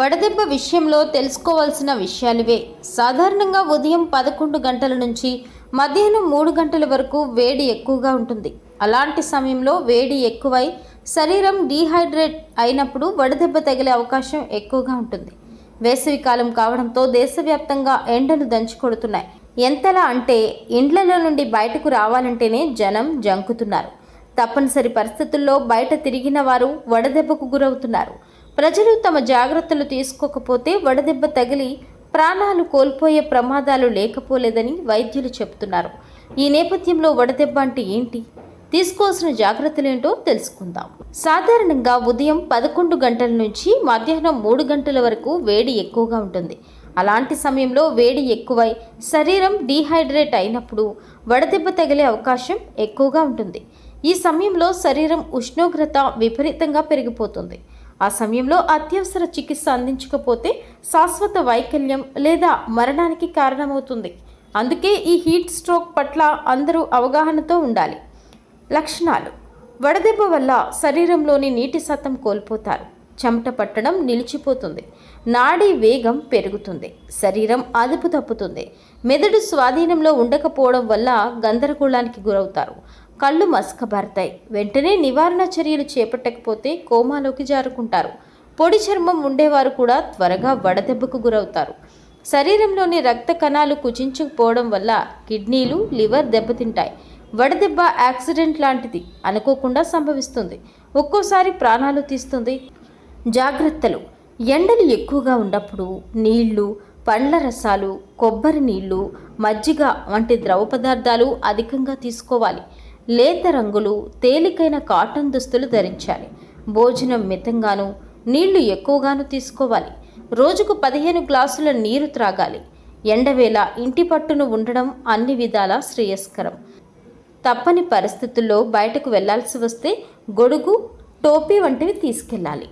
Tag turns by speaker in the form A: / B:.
A: వడదెబ్బ విషయంలో తెలుసుకోవాల్సిన విషయాలివే. సాధారణంగా ఉదయం పదకొండు గంటల నుంచి మధ్యాహ్నం మూడు గంటల వరకు వేడి ఎక్కువగా ఉంటుంది. అలాంటి సమయంలో వేడి ఎక్కువై శరీరం డీహైడ్రేట్ అయినప్పుడు వడదెబ్బ తగిలే అవకాశం ఎక్కువగా ఉంటుంది. వేసవికాలం కావడంతో దేశవ్యాప్తంగా ఎండలు దంచుకొడుతున్నాయి ఎంతలా అంటే ఇండ్లలో నుండి బయటకు రావాలంటేనే జనం జంకుతున్నారు. తప్పనిసరి పరిస్థితుల్లో బయట తిరిగిన వారు వడదెబ్బకు గురవుతున్నారు. ప్రజలు తమ జాగ్రత్తలు తీసుకోకపోతే వడదెబ్బ తగిలి ప్రాణాలు కోల్పోయే ప్రమాదాలు లేకపోలేదని వైద్యులు చెబుతున్నారు. ఈ నేపథ్యంలో వడదెబ్బ అంటే ఏంటి? తీసుకోవాల్సిన జాగ్రత్తలు ఏంటో తెలుసుకుందాం. సాధారణంగా ఉదయం పదకొండు గంటల నుంచి మధ్యాహ్నం మూడు గంటల వరకు వేడి ఎక్కువగా ఉంటుంది. అలాంటి సమయంలో వేడి ఎక్కువై శరీరం డీహైడ్రేట్ అయినప్పుడు వడదెబ్బ తగిలే అవకాశం ఎక్కువగా ఉంటుంది. ఈ సమయంలో శరీరం ఉష్ణోగ్రత విపరీతంగా పెరిగిపోతుంది. ఆ సమయంలో అత్యవసర చికిత్స అందించకపోతే శాశ్వత వైకల్యం లేదా మరణానికి కారణమవుతుంది. అందుకే ఈ హీట్ స్ట్రోక్ పట్ల అందరూ అవగాహనతో ఉండాలి. లక్షణాలు. వడదెబ్బ వల్ల శరీరంలోని నీటి శాతం కోల్పోతారు. చెమట పట్టడం నిలిచిపోతుంది. నాడీ వేగం పెరుగుతుంది. శరీరం అదుపు తప్పుతుంది. మెదడు స్వాధీనంలో ఉండకపోవడం వల్ల గందరగోళానికి గురవుతారు. కళ్ళు మసకబారతాయి. వెంటనే నివారణ చర్యలు చేపట్టకపోతే కోమాలోకి జారుకుంటారు. పొడి చర్మం ఉండేవారు కూడా త్వరగా వడదెబ్బకు గురవుతారు. శరీరంలోని రక్త కణాలు కుచించుకుపోవడం వల్ల కిడ్నీలు లివర్ దెబ్బతింటాయి. వడదెబ్బ యాక్సిడెంట్ లాంటిది అనుకోకుండా సంభవిస్తుంది. ఒక్కోసారి ప్రాణాలు తీస్తుంది. జాగ్రత్తలు. ఎండలు ఎక్కువగా ఉన్నప్పుడు నీళ్ళు పండ్ల రసాలు కొబ్బరి నీళ్ళు మజ్జిగ వంటి ద్రవ పదార్థాలు అధికంగా తీసుకోవాలి. లేత రంగులు తేలికైన కాటన్ దుస్తులు ధరించాలి. భోజనం మితంగాను నీళ్ళు ఎక్కువగాను తీసుకోవాలి. రోజుకు పదిహేను గ్లాసుల నీరు త్రాగాలి. ఎండవేళ ఇంటి పట్టును ఉండడం అన్ని విధాలా శ్రేయస్కరం. తప్పని పరిస్థితుల్లో బయటకు వెళ్ళాల్సి వస్తే గొడుగు టోపీ వంటివి తీసుకెళ్ళాలి.